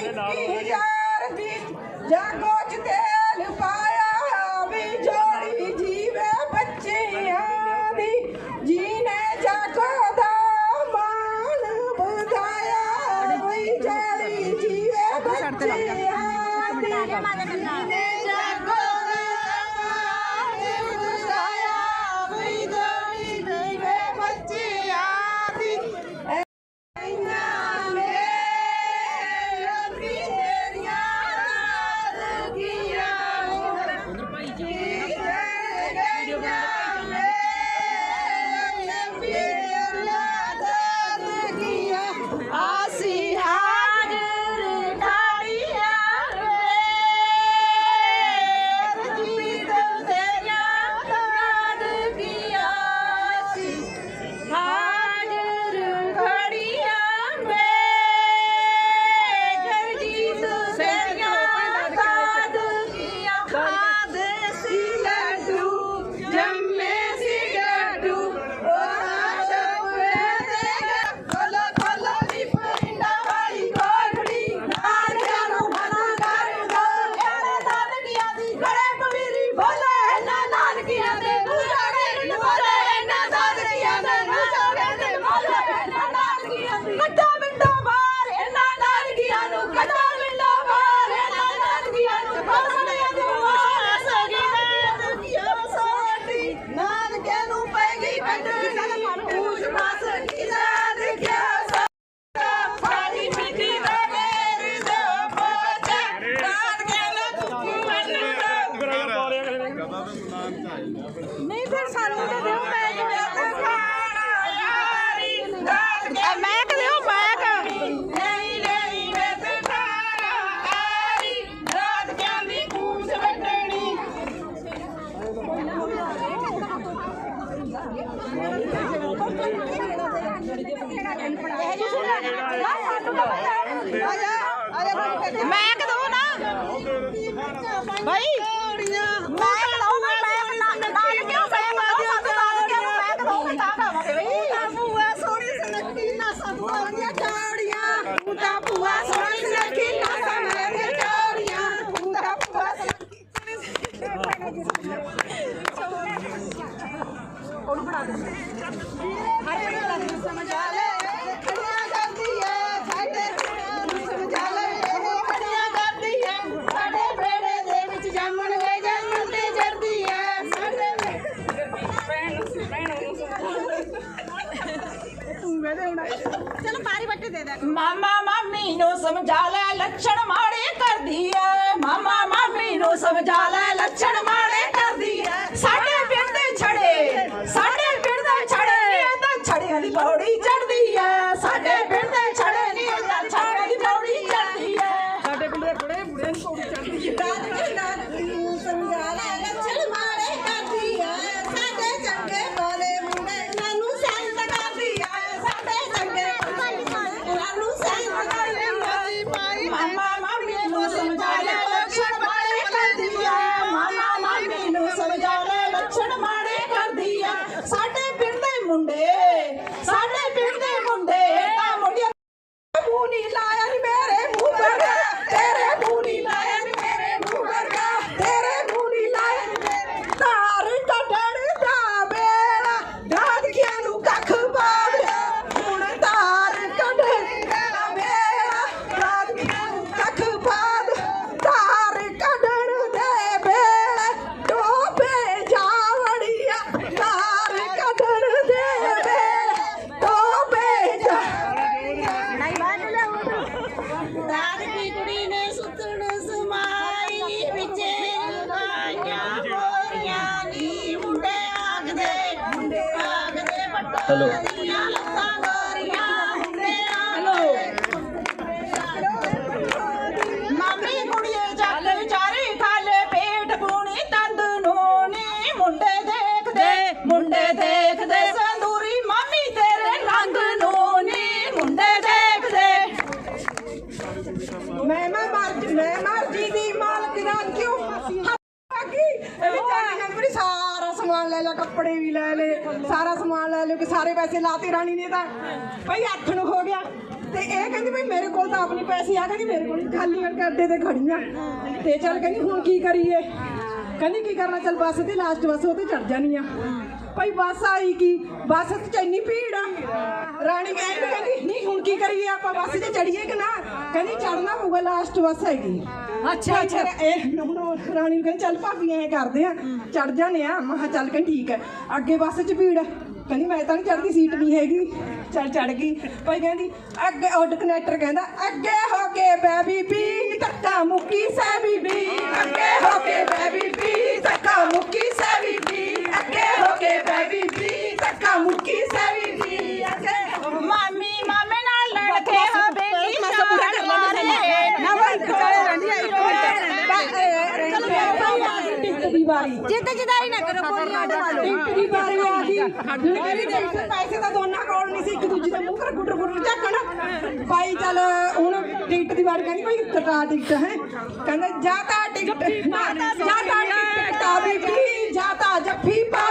ਯਾਰ ਦੀ ਜਾਗੋ ਚ ਤੇਲ ਪਾਇਆ ਵੀ ਜੋੜੀ ਜੀਵੇ ਬੱਚਿਆਂ ਦੀ। ਜੀਨੇ ਜਾਗੋ ਦਾ ਮਾਨ ਵਧਾਇਆ ਵੀ ਜੋੜੀ ਜੀਵੇ ਬੱਚਿਆਂ ਦੀ। ਜੀਨੇ ਜਾਗੋ ਸਾਨੂੰ ਤੇ ਦਿਓ ਮੈਂ ਕਿਵੇਂ ਮੈਂ ਕਰਿਓ ਮੈਂ ਮੈਂ ਚਲੋ ਬਾਰੀ ਮਾਮਾ ਮਾਮੀ ਨੂੰ ਸਮਝਾ ਲੈ, ਲੱਛਣ ਮਾੜੇ ਕਰਦੀ ਐ। ਮਾਮਾ ਮਾਮੀ ਨੂੰ ਸਮਝਾ ਲੈ, ਲੱਛਣ ਮਾੜੇ ਕਰਦੀ ਐ। ਸਾਡੇ ਮੁੰਡੇ ਦੇਖਦੇ ਸੰਦੂਰੀ ਮਾਮੀ ਤੇਰੇ ਰੰਗ ਨੂੰ ਨੀ ਮੁੰਡੇ ਦੇਖਦੇ ਮੈਂ ਮੈਂ ਮਰ ਮੈਂ ਮਰ ਜੀ ਦੀ ਸਮਾਨ ਲੈ ਲਿਆ, ਕੱਪੜੇ ਵੀ ਲੈ ਲਏ, ਸਾਰਾ ਸਮਾਨ ਲੈ ਲਿਆ, ਕਿ ਸਾਰੇ ਪੈਸੇ ਲਾਤੇ, ਰਾਣੀ ਨੇ ਤਾਂ। ਭਾਈ ਅੱਠ ਨੂੰ ਖੋ ਗਿਆ। ਤੇ ਇਹ ਕਹਿੰਦੀ ਭਾਈ, ਮੇਰੇ ਕੋਲ ਤਾਂ ਆਪਣੀ ਪੈਸੇ ਆ ਕਹਿੰਦੀ ਮੇਰੇ ਕੋਲ ਖਾਲੀ ਅੱਡੇ ਤੇ ਖੜੀਆਂ। ਤੇ ਚੱਲ ਕਹਿੰਦੀ, ਹੁਣ ਕੀ ਕਰੀਏ? ਕਹਿੰਦੀ, ਕੀ ਕਰਨਾ? ਚੱਲ ਬੱਸ ਤੇ ਲਾਸਟ ਬੱਸ, ਉਹ ਤੇ ਚੜ ਜਾਣੀ ਆ ਭਾਈ ਬੱਸ ਆਈ ਕੀ? ਬੱਸ ਤੇ ਇੰਨੀ ਭੀੜ ਆ। ਰਾਣੀ ਕਹਿੰਦੀ ਕਹਿੰਦੀ ਨਹੀਂ ਹੁਣ ਕੀ ਕਰੀਏ ਆਪਾਂ? ਬੱਸ ਤੇ ਚੜੀਏ ਕਿ ਨਾ? ਕਹਿੰਦੀ ਚੜਨਾ ਪਊਗਾ ਲਾਸਟ ਬੱਸ ਹੈਗੀ। ਅੱਛਾ ਅੱਛਾ। ਇਹ ਹੁਣ ਰਾਣੀ ਨੂੰ ਕਹਿੰਦੀ ਚੱਲ ਭਾਬੀ ਐ ਕਰਦੇ ਆ। ਚੜ ਜਾਣੇ ਆ। ਮਹਾ ਚੱਲ ਕਹਿੰਦੀ ਠੀਕ ਹੈ ਅੱਗੇ ਬੱਸ 'ਚ ਭੀੜ ਕਹਿੰਦੀ ਮੈਂ ਤਾਂ ਨਹੀਂ ਚੜਦੀ ਸੀਟ ਨਹੀਂ ਹੈਗੀ। ਚੱਲ ਚੜ ਗਈ। ਭਾਈ ਕਹਿੰਦੀ ਅੱਗੇ ਉਹ ਕਨੈਕਟਰ ਕਹਿੰਦਾ ਅੱਗੇ ਹੋ ਕੇ ਬੇਬੀ ਬੀ ਧੱਕਾ ਮੁੱਕੀ ਸੈ ਬੀਬੀ ਅੱਗੇ ਹੋ ਕੇ ਬੇਬੀ ਬੀ ਧੱਕਾ ਮੁੱਕੀ ਸੈ ਬੀਬੀ ਅੱਗੇ ਹੋ ਕੇ ਬੇਬੀ ਬੀ ਧੱਕਾ ਮੁੱਕੀ ਸੈ ਬੀਬੀ ਅੱਗੇ ਮਾਮੀ ਮਾਮੇ ਨਾਲ ਲੜ ਕੇ ਹਵੇਲੀ ਛਾੜ ਮਾਰੇ ਨਾ ਬੰਦ ਕਰੇ ਰਹਿੰਦੀ ਟਿਕਟ ਦੀ ਵਾਰੀ ਜਿੱਦ ਜਦਾਈ ਨਾ ਕਰੋ ਬੋਲੀਆਂ ਦਵਾ ਲਓ ਟਿਕਟ ਦੀ ਦੇਖ ਪੈਸੇ ਤਾਂ ਦੋਨਾਂ ਕੋਲ ਨਹੀਂ ਸੀ ਇੱਕ ਦੂਜੇ ਦੇ ਮੂੰਹ ਕਰ ਗੁੱਟਰ ਗੁੱਟਰ ਝੱਕਣ। ਭਾਈ ਚੱਲ ਹੁਣ ਟਿਕਟ ਦੀ ਵਾਰੀ ਕਹਿੰਦੀ ਭਾਈ ਕਟਾ ਟਿਕਟ ਹੈ। ਕਹਿੰਦਾ ਜਾ ਤਾਂ ਟਿਕਟ ਜਾ ਤਾਂ ਟਿਕਟ ਕਟਾ ਜਾ ਤਾਂ ਜੱਫੀ ਪਾ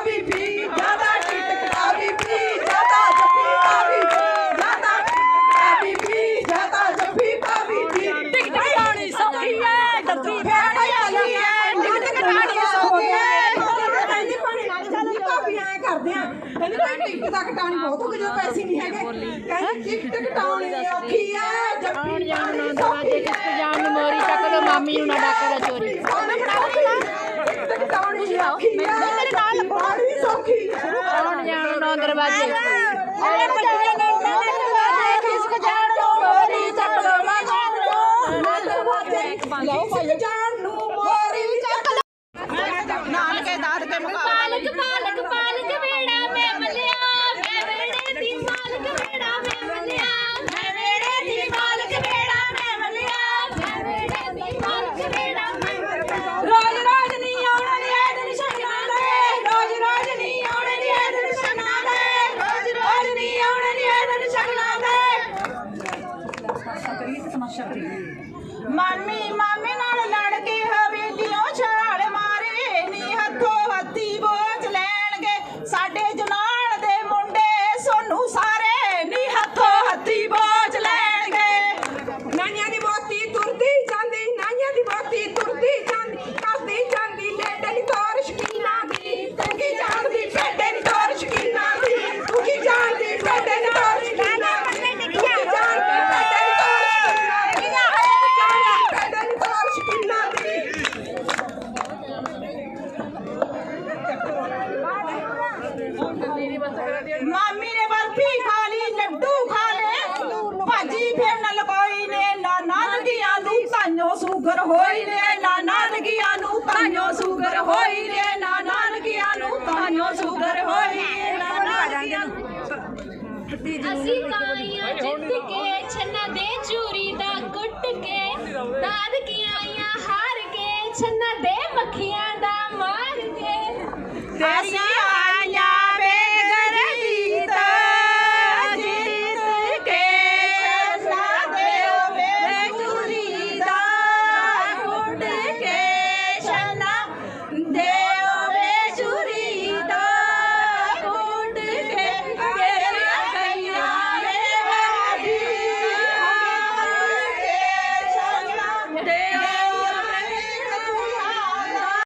ਜਾ ਤਾਂ ਟਿਕਟ ਕਟਾ ਬੀਬੀ ਜਾ ਤਾਂ ਜੱਫੀ ਪਾ ਬੀਬੀ ਜਾ ਤਾਂ ਟਿਕਟ ਕਟਾ ਬੀਬੀ ਜਾ ਤਾਂ ਜੱਫੀ ਪਾ ਬੀਬੀ ਟਿਕਟ ਕਟਾਉਣੀ ਸੌਖੀ ਹੈ ਜੱਫੀ ਫੇਰਨੀ ਔਖੀ ਹੈ ਟਿਕਟ ਕਟਾਉਣੀ ਸੌਖੀ ਹੈ ਕਹਿੰਦੀ ਭਾਣੇ ਨਾਲ ਚੱਲਦੀ ਭਾਬੀ ਐ ਕਰਦੇ ਆ ਕਹਿੰਦੀ ਭਾਈ ਟਿਕਟ ਤਾਂ ਕਟਾਉਣੀ ਬਹੁਤ ਹੋ ਗਈ ਜਦੋਂ ਪੈਸੇ ਨਹੀਂ ਹੈਗੇ। ਕਹਿੰਦੀ ਟਿਕਟ ਕਟਾਉਣੀ ਔਖੀ ਹੈ ਜੱਫੀ ਪਾਉਣੀ ਸੌਖੀ ਹੈ ਜਾਣ ਨੂੰ ਮੋਰੀ ਚੱਕ ਲੋ ਮਾਮੀ ਨੂੰ ਨਾ ਡਾਕੇ ਦਾ ਚੋਰੀ। ਟਿਕਟ ਕਟਾਉਣੀ ਔਖੀ ਹੈ ਮੇਰੇ ਨਾਲ ਪਾਣੀ ਸੌਖੀ ਆਉਣ ਜਾਣ ਨੂੰ ਨੌ ਦਰਵਾਜ਼ੇ ਅਰੇ ਬੱਚੇ ਨੇ ਖਿਸਕ ਜਾਣ ਨੂੰ ਮੋਰੀ ਚੱਕ ਲੋ ਮਾਮੀ ਲਓ ਭਾਈ ਜਾਣ ਨੂੰ ਮੋਰੀ ਚੱਕ ਨਾਨਕੇ ਦਾਦਕੇ ਮੁਕਾਬਲੇ ਪਾਲਕ ਪਾਲਕ ਪਾਲਕ ਵੇੜਾ ਮੈਂ ਮਲਿਆ ਮੈਂ ਵੇੜੇ ਦੀ ਪਾਲਕ ਵੇੜਾ ਮੈਂ ਮਲਿਆ ਮੈਂ ਵੇੜੇ ਦੀ ਪਾਲਕ ਵੇੜਾ ਮੈਂ ਮਲਿਆ ਮੈਂ ਵੇੜੇ ਦੀ ਪਾਲਕ ਵੇੜਾ ਮੈਂ ਮਲਿਆ ਰੋਜ਼ ਰੋਜ਼ ਨਹੀਂ ਆਉਣਾ ਨੀ ਇਹ ਦਿਨ ਸ਼ਗਨਾਂ ਦੇ ਰੋਜ਼ ਰੋਜ਼ ਨਹੀਂ ਆਉਣਾ ਨੀ ਇਹ ਦਿਨ ਸ਼ਗਨਾਂ ਦੇ ਰੋਜ਼ ਰੋਜ਼ ਨਹੀਂ ਆਉਣਾ ਨੀ ਇਹ ਦਿਨ ਸ਼ਗਨਾਂ ਦੇ ਮਾਮੀ ਮਾਮੇ ਨਾਲ ਲੜ ਕੇ ਹਵੇਲੀਓਂ ਛਾਲ ਮਾਰੇ ਨੀ ਹੱਥੋਂ ਹੱਥੀ ਬੋਝ ਲੈਣਗੇ ਸਾਡੇ ਜਨਾਨ ਦੇ ਮੁੰਡੇ ਸੋਨੂੰ ਸਾਰੇ ਨੀ ਹੱਥੋਂ ਹੱਥੀ ਬੋਝ ਲੈਣਗੇ ਨਾਈਆਂ ਦੀ ਮੋਤੀ ਤੁਰਦੀ ਜਾਂਦੀ ਨਾਈਆਂ ਦੀ ਮੋਤੀ ਤੁਰਦੀ ਜਾਂਦੀ ਕਰਦੀ ਜਾਂਦੀ ਲੇਡੇ ਦੀ ਤੋਰ ਸ਼ਕੀਨਾ ਦੀ ਤੂੰ ਕੀ ਜਾਣਦੀ ਬੇਟੇ ਦੀ ਤੋਰ ਸ਼ਕੀਨਾ ਦੀ ਤੂੰ ਕੀ ਜਾਣਦੀ ਬੇਟੇ ਦੀ ਤੋਰ ਸ਼ਕੀਨਾ ਦੀ ਤੂੰ ਕੀ ਜਾਣਦੀ ਬੇਟੇ ਦੀ ਤੋਰ ਸ਼ਕੀਨਾ ਦੀ ਬੇਟੇ ਦੀ ਤੋਰ ਸ਼ਕੀਨਾ ਦੀ ਮਾਮੀ ਨੇ ਬਰਫੀ ਖਾ ਲਈ ਲੱਡੂ ਖਾ ਲਏ ਭਾਜੀ ਫਿਰ ਨਲ ਕੋਈ ਨੇ ਨਾ ਨਾਨਕੀਆਂ ਨੂੰ ਤਾਈਓ ਸ਼ੂਗਰ ਹੋਈ ਨੇ ਨਾ ਨਾਨਕੀਆਂ ਨੂੰ ਤਾਈਓ ਸ਼ੂਗਰ ਹੋਈ ਨੇ ਨਾ ਨਾਨਕੀਆਂ ਨੂੰ ਤਾਈਓ ਸ਼ੂਗਰ ਹੋਈ ਨੇ ਨਾ ਨਾਨਕੀਆਂ ਨੂੰ। ਅਸੀਂ ਕਾਈਆਂ ਜਿੱਤ ਕੇ ਛੰਨਾ ਦੇ ਚੂਰੀ ਦਾ ਕੁੱਟ ਕੇ ਦਾਦ ਕੀ ਆਈਆਂ ਹਾਰ ਕੇ ਛੰਨਾ ਦੇ ਮੱਖੀਆਂ